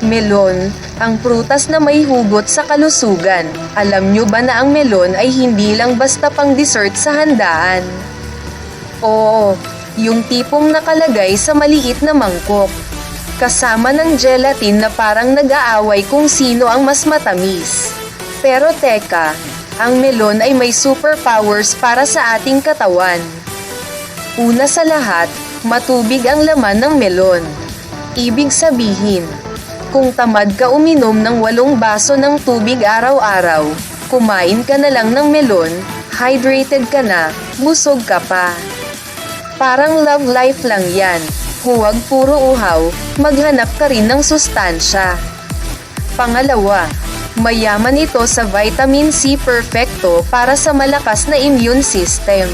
Melon, ang prutas na may hugot sa kalusugan. Alam nyo ba na ang melon ay hindi lang basta pang dessert sa handaan? Oo, yung tipong nakalagay sa maliit na mangkok. Kasama ng gelatin na parang nag-aaway kung sino ang mas matamis. Pero teka, ang melon ay may superpowers para sa ating katawan. Una sa lahat, matubig ang laman ng melon. Ibig sabihin, kung tamad ka uminom ng walong baso ng tubig araw-araw, kumain ka na lang ng melon, hydrated ka na, busog ka pa. Parang love life lang yan. Huwag puro uhaw, maghanap ka rin ng sustansya. Pangalawa, mayaman ito sa vitamin C perfecto para sa malakas na immune system.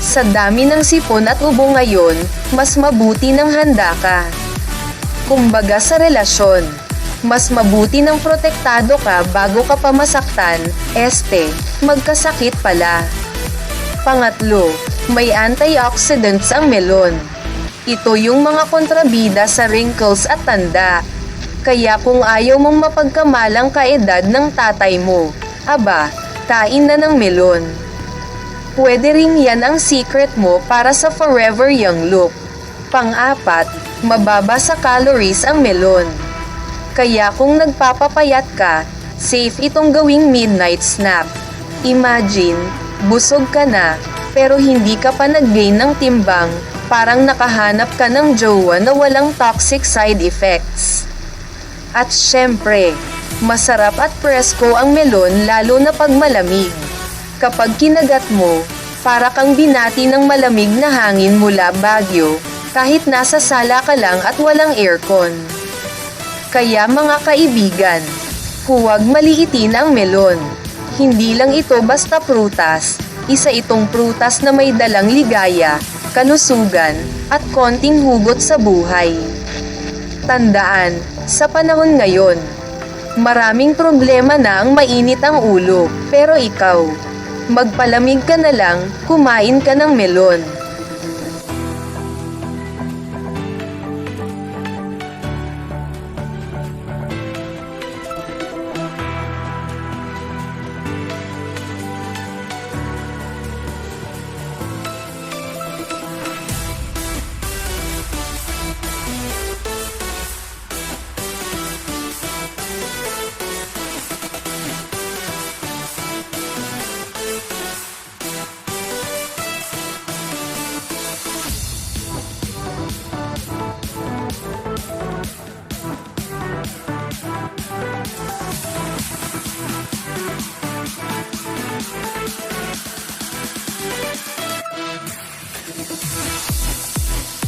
Sa dami ng sipon at ubo ngayon, mas mabuti ng handa ka. Kumbaga sa relasyon, mas mabuti ng protektado ka bago ka pa masaktan, este, magkasakit pala. Pangatlo, may antioxidants ang melon. Ito yung mga kontrabida sa wrinkles at tanda. Kaya kung ayaw mong mapagkamalang kaedad ng tatay mo, aba, kain na ng melon. Pwede rin yan ang secret mo para sa forever young look. Pang-apat, mababa sa calories ang melon. Kaya kung nagpapapayat ka, safe itong gawing midnight snack. Imagine, busog ka na, pero hindi ka pa nag-gain ng timbang, parang nakahanap ka ng jowa na walang toxic side effects. At syempre, masarap at presko ang melon lalo na pag malamig. Kapag kinagat mo, para kang binati ng malamig na hangin mula Baguio, kahit nasa sala ka lang at walang aircon. Kaya mga kaibigan, huwag maliitin ang melon. Hindi lang ito basta prutas, isa itong prutas na may dalang ligaya, kalusugan, at konting hugot sa buhay. Tandaan, sa panahon ngayon, maraming problema na ang mainit ang ulo, pero ikaw, magpalamig ka na lang, kumain ka ng melon.